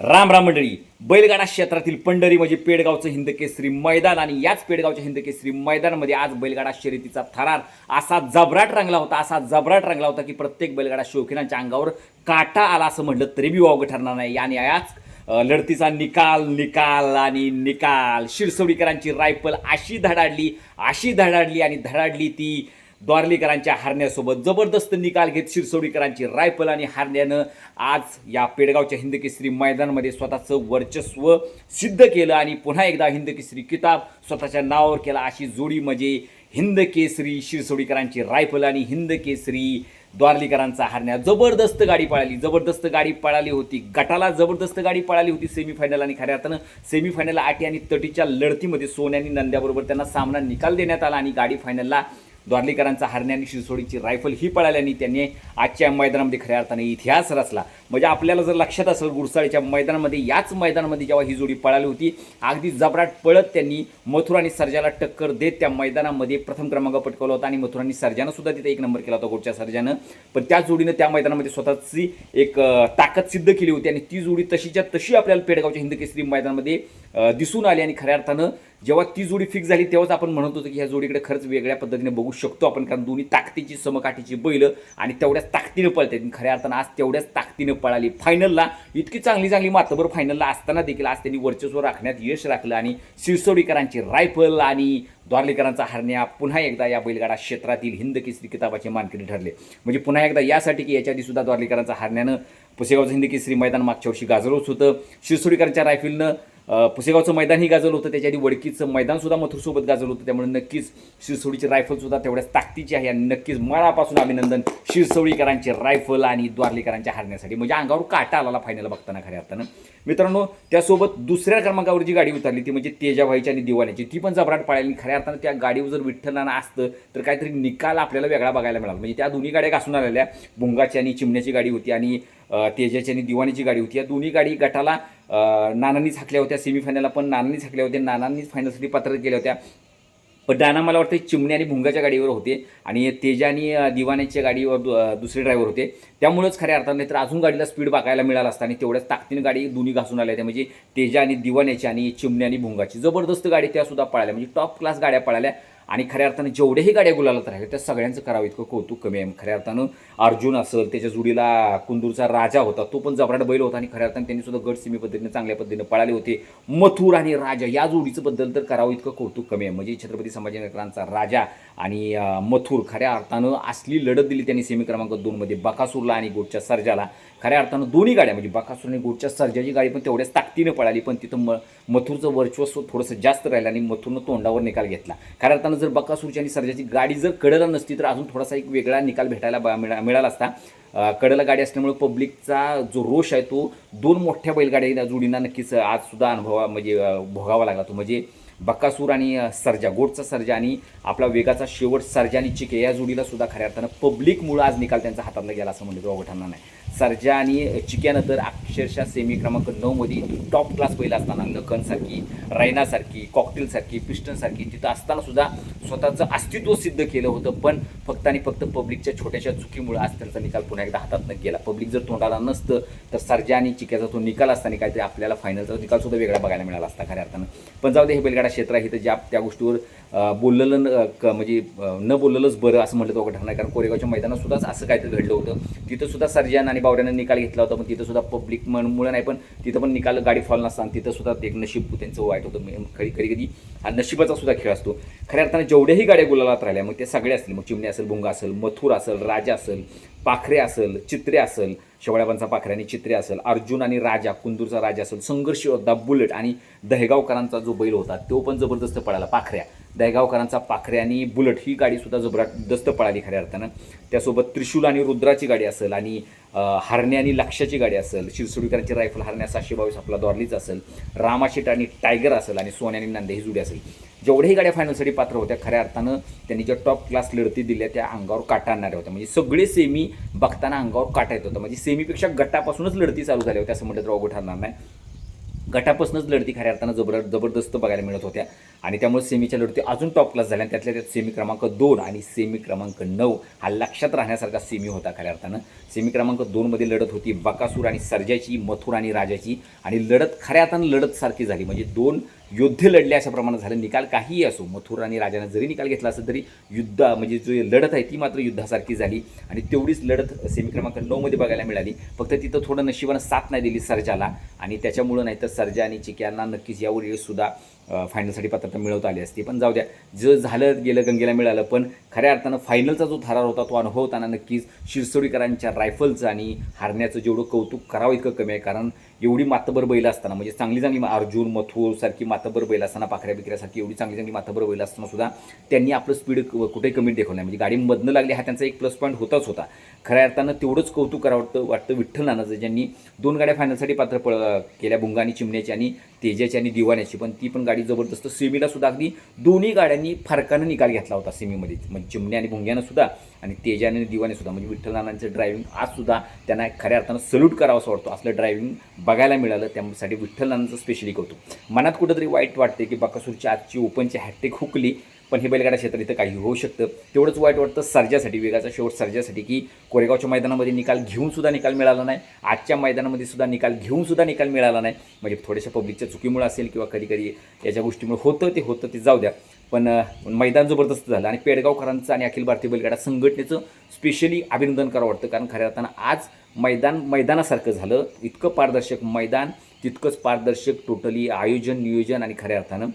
राम राम मंडळी. बैलगाडा क्षेत्रातील पंढरी म्हणजे पेडगावचं हिंदकेसरी मैदान आणि याच पेडगावच्या हिंदकेसरी मैदानमध्ये मैदानामध्ये आज बैलगाडा शर्यतीचा थरार असा जबराट रंगला होता असा जबराट रंगला होता की प्रत्येक बैलगाडा शौकीनांच्या अंगावर काटा आला असं म्हटलं तरी बी वावगं ठरणार नाही. आणि याच लढतीचा निकाल निकाल आणि निकाल. शिरसवडीकरांची रायफल अशी धडाडली अशी धडाडली आणि धडाडली ती द्वारलीकरांच्या हारण्यासोबत जबरदस्त निकाल घेत शिरसोडीकरांची रायफल आणि हारण्यानं आज या पेडगावच्या हिंदकेसरी मैदानामध्ये स्वतःचं वर्चस्व सिद्ध केलं आणि पुन्हा एकदा हिंदकेसरी किताब स्वतःच्या नावावर केला. अशी जोडी म्हणजे हिंद केसरी शिरसोडीकरांची रायफल आणि हिंद केसरी द्वारलीकरांचा हारण्या. जबरदस्त गाडी पळाली जबरदस्त गाडी पळाली होती. गटाला जबरदस्त गाडी पळाली होती सेमीफायनल आणि खऱ्या अर्थानं सेमीफायनल आटी आणि तटीच्या लढतीमध्ये सोन्यानी नंद्याबरोबर त्यांना सामना निकाल देण्यात आला आणि गाडी फायनलला द्वारलीकरांचा हरण्या आणि शिरसोडीची रायफल ही पळाल्याने त्यांनी आजच्या मैदानामध्ये खऱ्या अर्थाने इतिहास रचला. म्हणजे आपल्याला जर लक्षात असेल गुरसाळीच्या मैदानामध्ये याच मैदानामध्ये जेव्हा ही जोडी पळाली होती अगदी जबराट पळत त्यांनी मथुरा आणि सर्जाला टक्कर देत त्या मैदानामध्ये प्रथम क्रमांक पटकवला होता आणि मथुरांनी आणि सर्जानं सुद्धा तिथे एक नंबर केला होता गोडच्या सर्जानं. पण त्या जोडीनं त्या मैदानामध्ये स्वतःची एक ताकद सिद्ध केली होती आणि ती जोडी तशीच्या तशी आपल्याला पेडगावच्या हिंदकेसरी मैदानामध्ये दिसून आली आणि खऱ्या अर्थानं जेव्हा ती जोडी फिक्स झाली तेव्हाच आपण म्हणत होतो की ह्या जोडीकडे खरंच वेगळ्या पद्धतीने बघू शकतो आपण कारण दोन्ही ताकदीची समकाठीची बैल आणि तेवढ्याच ताकदीनं पळतात आणि खऱ्या अर्थानं आज तेवढ्याच ताकदीनं पळाली. फायनलला इतकी चांगली चांगली मातबर फायनलला असताना देखील आज त्यांनी वर्चस्व राखण्यात यश राखलं आणि शिरसोडीकरांची रायफल आणि द्वारलेकरांचा हरण्या पुन्हा एकदा या बैलगाडा क्षेत्रातील हिंद केसरी किताबाचे मानकरी ठरले. म्हणजे पुन्हा एकदा यासाठी की याच्या सुद्धा द्वारलेकरांचा हरण्यानं पुसेगावचं हिंद केसरी मैदान मागच्या वर्षी गाजरच होतं. शिरसोडीकरांच्या रायफलनं पुसेगावचं मैदान मैदानही गाजवलं होतं त्याच्या आधी वडकीचं मैदान सुद्धा मथुरसोबत गाजवलं होतं. त्यामुळे नक्कीच शिरसोडीची रायफल सुद्धा तेवढ्याच ताकदीची आहे आणि नक्कीच मळापासून अभिनंदन शिरसोळीकरांची रायफल आणि द्वारलेकरांच्या हारण्यासाठी. म्हणजे अंगावर काटा आला फायनल बघताना खऱ्या अर्थानं. मित्रांनो त्यासोबत दुसऱ्या क्रमांकावर जी गाडी उतरली ती म्हणजे तेजाभाईची आणि दिवाण्याची. ती पण जबराट पाळली आणि खऱ्या अर्थानं त्या गाडीवर जर विठ्ठलानं असतं तर काहीतरी निकाल आपल्याला वेगळा बघायला मिळाला. म्हणजे त्या दोन्ही गाड्या घासून आलेल्या. भुंगाची आणि चिमण्याची गाडी होती आणि तेजाची आणि दिवाणीची गाडी होती. या दोन्ही गाडी गटाला नानांनी झाकल्या होत्या सेमीफायनलला पण नानांनी झाकल्या होत्या. नानांनीच फायनलसाठी पात्र केल्या होत्या. पण नाना मला वाटतं चिमण्या आणि भुंगाच्या गाडीवर होते आणि तेजा आणि दिवाण्याच्या गाडीवर दु- दुसरे ड्रायव्हर होते. त्यामुळेच खऱ्या अर्थाने तर अजून गाडीला स्पीड बघायला मिळाला असता आणि तेवढ्याच ताकदीने गाडी दोन्ही घासून आल्या त्या म्हणजे तेजा आणि दिवाण्याची आणि चिमण्या आणि भुंगाची. जबरदस्त गाडी त्यासुद्धा पळाल्या. म्हणजे टॉप क्लास गाड्या पळाल्या. आणि खऱ्या अर्थानं जेवढ्याही गाड्या गुलालात राहिल्या त्या सगळ्यांचं करावं इतकं कौतुक कमी आहे. खऱ्या अर्थानं अर्जुन असेल त्याच्या जोडीला कुंदूरचा राजा होता तो पण जबराट बैल होता आणि खऱ्या अर्थानं त्यांनी सुद्धा गट सिमी पद्धतीने चांगल्या पद्धतीने पळाले होते. मथुर आणि राजा या जोडीचं बद्दल तर करावं इतकं कौतुक कमी आहे. म्हणजे छत्रपती संभाजीनगरांचा राजा आणि मथुर खऱ्या अर्थानं असली लढत दिली त्यांनी सेमी क्रमांक दोनमध्ये बकासूरला आणि गोटच्या सर्जाला. खऱ्या अर्थानं दोन्ही गाड्या म्हणजे बकासूर आणि गोटच्या सर्जाची गाडी पण तेवढ्याच ताकदीनं पळाली पण तिथं म मथुरचं वर्चस्व थोडंसं जास्त राहिलं आणि मथुरनं तोंडावर निकाल घेतला. खऱ्या अर्थानं जर बकासूरची आणि सर्जाची गाडी जर कडेला नसती तर अजून थोडासा एक वेगळा निकाल भेटायला बा- मिळा मिळाला असता. कडेला गाडी असल्यामुळे पब्लिकचा जो रोष आहे तो दोन मोठ्या बैलगाड्या जोडींना नक्कीच आजसुद्धा अनुभवा म्हणजे भोगावा लागला तो. म्हणजे बक्कासूर आणि सर्जा गोडचा सर्जा आणि आपला वेगाचा शेवट सर्जा आणि चिके या जोडीला सुद्धा खऱ्या अर्थानं पब्लिकमुळं आज निकाल त्यांचा हातातला गेला असं म्हणलं तो ठरणार नाही. सर्जा आणि चिक्यानं तर अक्षरशः सेमी क्रमांक नऊमध्ये टॉप क्लास पहिला असताना लखनसारखी रैनासारखी कॉकटेलसारखी पिस्टनसारखी तिथं असताना सुद्धा स्वतःचं अस्तित्व सिद्ध केलं होतं पण फक्त आणि फक्त पब्लिकच्या छोट्याशा चुकीमुळे आज त्यांचा निकाल पुन्हा एकदा हातातनं गेला. पब्लिक जर तोंडाला नसतं तर सर्जा आणि चिक्याचा तो निकाल असताना काहीतरी आपल्याला फायनलचा निकाल सुद्धा वेगळा बघायला मिळाला असता खऱ्या अर्थानं. पण जाऊ दे हे बैलगाडा क्षेत्र आहे तर ज्या त्या गोष्टीवर बोललेलं न क- म्हणजे न बोललेलंच बरं असं म्हटलं तर ठरणार कारण कोरेगावच्या मैदानात सुद्धाच असं काहीतरी घडलं होतं. तिथं सुद्धा सर्जन आणि बावड्यानं निकाल घेतला होता पण तिथं सुद्धा पब्लिक मुळे नाही पण तिथं पण निकाल गाडी फॉल नसताना तिथं सुद्धा एक नशीब त्यांचं वाईट होतं. कधी कधी कधी हा नशिबाचा सुद्धा खेळ असतो. खऱ्या अर्थानं जेवढ्याही गाड्या गुलालात राहिल्या मग ते सगळे असतील. मग चिमणी असेल भुंगा असेल मथुर असेल राजा असेल पाखरे असेल चित्रे असेल शेवळ्याबांचा पाखऱ्याने चित्रे असेल अर्जुन आणि राजा कुंदूरचा राजा असेल संघर्ष योद्धा बुलेट आणि दहेगावकरांचा जो बैल होता तो पण जबरदस्त पळाला. पाखऱ्या. दहेगावकरांचा पाखरे आणि बुलेट ही गाडीसुद्धा जबरदस्त पळाली खऱ्या अर्थानं. त्यासोबत त्रिशूल आणि रुद्राची गाडी असेल आणि हरण्या हरणे आणि लक्षाची गाडी असेल शिरसुडीकरांची रायफल हरण्या सातशे बावीस आपला दॉर्लीच असेल रामाशेट आणि टायगर असेल आणि सोन्या आणि नांदे ही जुडी असेल. जेवढ्याही गाड्या फायनलसाठी पात्र होत्या खऱ्या अर्थानं त्यांनी ज्या टॉप क्लास लढती दिल्या त्या अंगावर काटा आणणाऱ्या होत्या. म्हणजे सगळे सेमी बघताना अंगावर काटा येत होतं. म्हणजे सेमीपेक्षा गटापासूनच लढती चालू झाल्या होत्या असं म्हटलं तर अवघड ठरणार नाही. गटापासूनच लढती खऱ्या अर्थानं जबर जबरदस्त बघायला मिळत होत्या. आणि त्यामुळे सेमीच्या लढती अजून टॉप क्लास झाल्या. आणि त्यातल्या त्यात सेमी क्रमांक दोन आणि सेमी क्रमांक नऊ हा लक्षात राहण्यासारखा सेमी होता खऱ्या अर्थानं. सेमी क्रमांक दोनमध्ये लढत होती बकासूर आणि सर्जाची मथुर आणि राजाची. आणि लढत खऱ्या अर्थानं लढत सारखी झाली. म्हणजे दोन योद्धे लढले अशा प्रमाणात झालं. निकाल काहीही असो मथुर आणि राजानं जरी निकाल घेतला असं तरी युद्ध म्हणजे जो लढत आहे ती मात्र युद्धासारखी झाली आणि तेवढीच लढत सेमी क्रमांक नऊमध्ये बघायला मिळाली. फक्त तिथं थोडं नशिबानं साथ नाही दिली सर्जाला आणि त्याच्यामुळं नाही तर सर्जा आणि चिक्यांना नक्कीच यावर सुद्धा फायनलसाठी पात्रता मिळवता आली असती. पण जाऊ द्या जर झालं गेलं गंगेला मिळालं पण खऱ्या अर्थानं फायनलचा जो थरार होता तो अनुभवताना नक्कीच शिरसोडीकरांच्या रायफलचं आणि हारण्याचं जेवढं कौतुक करावं इतकं कमी आहे. कारण एवढी मातबर बैल असताना म्हणजे चांगली चांगली अर्जुन मथुर सारखी मातबर बैल असताना पाखऱ्या बिकऱ्यासारखी एवढी चांगली चांगली मातबर बैल असताना सुद्धा त्यांनी आपलं स्पीड कुठेही कमी देखवलं नाही. म्हणजे गाडी मधनं लागली हा त्यांचा एक प्लस पॉईंट होताच होता. खऱ्या अर्थानं तेवढंच कौतुक करावं वाटतं वाटतं विठ्ठल नानाचं ज्यांनी दोन गाड्या फायनलसाठी पात्र पळ केल्या बुंगा आणि चिमण्याची आणि तेजाची आणि दिवाण्याची. पण ती पण गाडी जबरदस्त. सेमीला सुद्धा अगदी दोन्ही गाड्यांनी फरकानं निकाल घेतला होता सेमीमध्ये. म्हणजे चिमण्या आणि भुंग्यानं सुद्धा आणि तेजाने आणि दिवाने सुद्धा. म्हणजे विठ्ठल नानांचं ड्रायव्हिंग आज सुद्धा त्यांना खऱ्या अर्थानं सल्यूट करावं असं वाटतं. असलं ड्रायव्हिंग बघायला मिळालं त्यासाठी विठ्ठल नानांचं स्पेशली कौतुक. मनात कुठंतरी वाईट वाटते की बकासूरची आजची ओपनची हॅट्रिक हुकली पण हे बैलगाडा क्षेत्र इथं काही होऊ शकतं. तेवढंच वाईट वाटतं सर्जासाठी वेगाचा शेवट सर्जासाठी की कोरेगावच्या मैदानामध्ये निकाल घेऊनसुद्धा निकाल मिळाला नाही. आजच्या मैदानामध्ये सुद्धा निकाल घेऊनसुद्धा निकाल मिळाला नाही. म्हणजे थोड्याशा पब्लिकच्या चुकीमुळे असेल किंवा कधी कधी याच्या गोष्टीमुळे होतं ते होतं ते जाऊ द्या. पण मैदान जबरदस्त झालं आणि पेडगावकरांचं आणि अखिल भारतीय बैलगाडा संघटनेचं स्पेशली अभिनंदन करावं वाटतं. कारण खऱ्या अर्थानं आज मैदान मैदानासारखं झालं. इतकं पारदर्शक मैदान तितकंच पारदर्शक टोटली आयोजन नियोजन आणि खऱ्या अर्थानं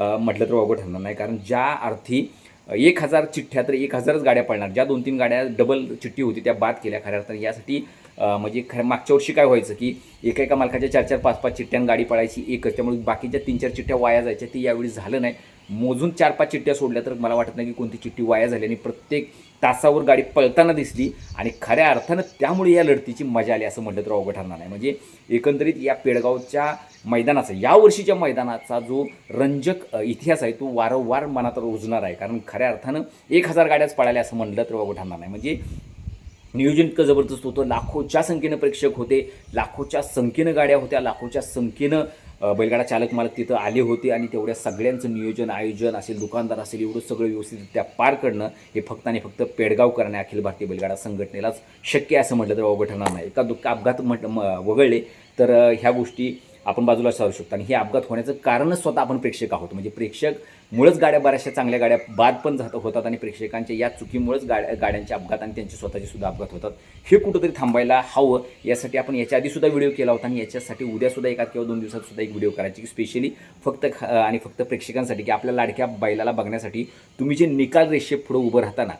म्हटलं तर अवघड ठरणार नाही. कारण ज्या अर्थी एक हजार चिठ्ठ्या तर एक हजारच गाड्या पडणार. ज्या दोन तीन गाड्या डबल चिठ्ठी होती त्या बाद केल्या खऱ्या अर्थानं. यासाठी म्हणजे खरं मागच्या वर्षी काय व्हायचं की एका एका मालकाच्या चार चार पाच पाच चिठ्ठ्यां गाडी पडायची एकच. त्यामुळे बाकीच्या तीन चार चिठ्ठ्या वाया जायच्या. ते यावेळी झालं नाही. मोजून चार पाच चिठ्ठ्या सोडल्या तर मला वाटत नाही की कोणती चिठ्ठी वाया झाली आणि प्रत्येक तासावर गाडी पळताना दिसली आणि खऱ्या अर्थानं त्यामुळे या लढतीची मजा आली असं म्हटलं तर अवघड ठरणार नाही. म्हणजे एकंदरीत या पेडगावच्या मैदानाचा या वर्षीच्या मैदानाचा जो रंजक इतिहास आहे तो वारंवार मनात रुजणार आहे. कारण खऱ्या अर्थानं एक हजार गाड्याच पळाल्या असं म्हटलं तर अवघड ठरणार नाही. म्हणजे नियोजन इतकं जबरदस्त होतं. लाखोच्या संख्येनं प्रेक्षक होते. लाखोच्या संख्येनं गाड्या होत्या. लाखोच्या संख्येनं बैलगाडा चालक मालक तिथं आले होते आणि तेवढ्या सगळ्यांचं नियोजन आयोजन असेल दुकानदार असेल एवढं सगळं व्यवस्थितरित्या पार करणं हे फक्त आणि फक्त पेडगाव करणे अखिल भारतीय बैलगाडा संघटनेलाच शक्य आहे असं म्हटलं तर अवघड ठरणार नाही. एका दुःख अपघात म्हट वगळले तर ह्या गोष्टी आपण बाजूला सारू शकतो. आणि हे अपघात होण्याचं कारणच स्वतः आपण प्रेक्षक आहोत. म्हणजे प्रेक्षक मुळंच गाड्या बऱ्याचशा चांगल्या गाड्या बाद पण जात होतात आणि प्रेक्षकांच्या या चुकीमुळेच गाड्या गाड्यांचे अपघात आणि त्यांचे स्वतःचे सुद्धा अपघात होतात. हे कुठंतरी थांबायला हवं यासाठी आपण याच्या आधी सुद्धा व्हिडिओ केला होता आणि याच्यासाठी उद्या सुद्धा एका किंवा दोन दिवसात सुद्धा एक व्हिडिओ करायची. की स्पेशली फक्त ख- आणि फक्त प्रेक्षकांसाठी की आपल्या लाडक्या बैलाला बघण्यासाठी तुम्ही जे निकाल रेषे पुढं उभं राहताना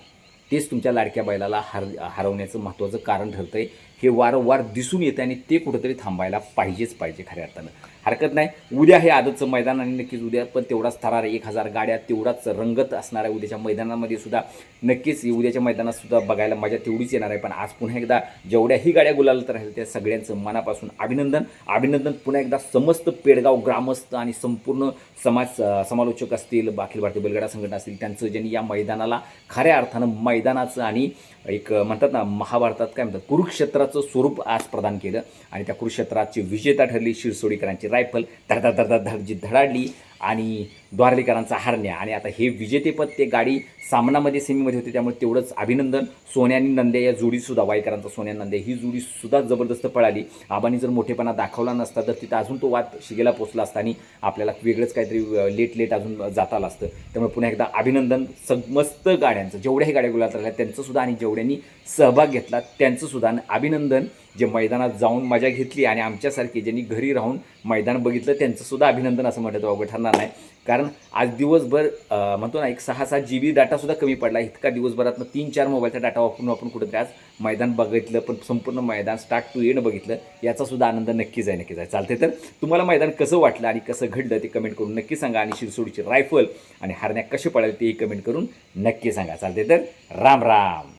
तेच तुमच्या लाडक्या बैलाला हर हरवण्याचं महत्त्वाचं कारण ठरतं आहे हे वारंवार दिसून येतं आणि ते कुठंतरी थांबायला पाहिजेच पाहिजे खऱ्या अर्थानं. हरकत नाही. उद्या हे आदतचं मैदान आणि नक्कीच उद्या पण तेवढाच थरार एक हजार गाड्या तेवढाच रंगत असणार आहे. उद्याच्या मैदानामध्ये सुद्धा नक्कीच उद्याच्या मैदानात सुद्धा बघायला मजा तेवढीच येणार आहे. पण आज पुन्हा एकदा जेवढ्याही गाड्या गुलालत राहील त्या सगळ्यांचं मनापासून अभिनंदन. अभिनंदन पुन्हा एकदा समस्त पेडगाव ग्रामस्थ आणि संपूर्ण समाज समालोचक असतील अखिल भारतीय बैलगाडा संघटना असतील त्यांचं ज्यांनी या मैदानाला खऱ्या अर्थानं मैदानाचं आणि एक म्हणतात ना महाभारतात काय म्हणतात कुरुक्षेत्राचं स्वरूप आज प्रदान केलं. आणि त्या कुरुक्षेत्राची विजेता ठरली शिरसोडीकरांची. रायफल धडधड धडधड धडजी धडाडली आणि द्वारलीकरांचा हरण्या. आणि आता हे विजेतेपद ते गाडी सामनामध्ये सेमीमध्ये होते त्यामुळे तेवढंच अभिनंदन. सोन्या आणि नंदे या जोडीसुद्धा वाईकरांचा सोन्या नंदे ही जोडीसुद्धा जबरदस्त पळाली. आबांनी जर मोठेपणा दाखवला नसता तर तिथं अजून तो वाद शिगेला पोचला असता आणि आपल्याला वेगळंच काहीतरी लेट लेट अजून जाता आलं असतं. त्यामुळे पुन्हा एकदा अभिनंदन. समस्त गाड्यांचं जेवढ्याही गाड्या गुलात राहिल्या त्यांचंसुद्धा आणि जेवढ्यांनी सहभाग घेतला त्यांचंसुद्धा. आणि अभिनंदन जे मैदानात जाऊन मजा घेतली आणि आमच्यासारखे ज्यांनी घरी राहून मैदान बघितलं त्यांचंसुद्धा अभिनंदन असं म्हटलं तर अवघड ठरणार नाही. कारण आज दिवसभर म्हणतो ना एक सहा सात जी बी डाटासुद्धा कमी पडला. इतका दिवसभरातनं तीन चार मोबाईलचा डाटा वापरून आपण कुठंतरी आज मैदान बघितलं पण संपूर्ण मैदान स्टार्ट टू एंड बघितलं याचासुद्धा आनंद नक्कीच आहे नक्कीच आहे. चालते तर तुम्हाला मैदान कसं वाटलं आणि कसं घडलं ते कमेंट करून नक्की सांगा. आणि शिरसोडीची रायफल आणि हरण्या कसे पडायला तेही कमेंट करून नक्की सांगा. चालते तर राम राम.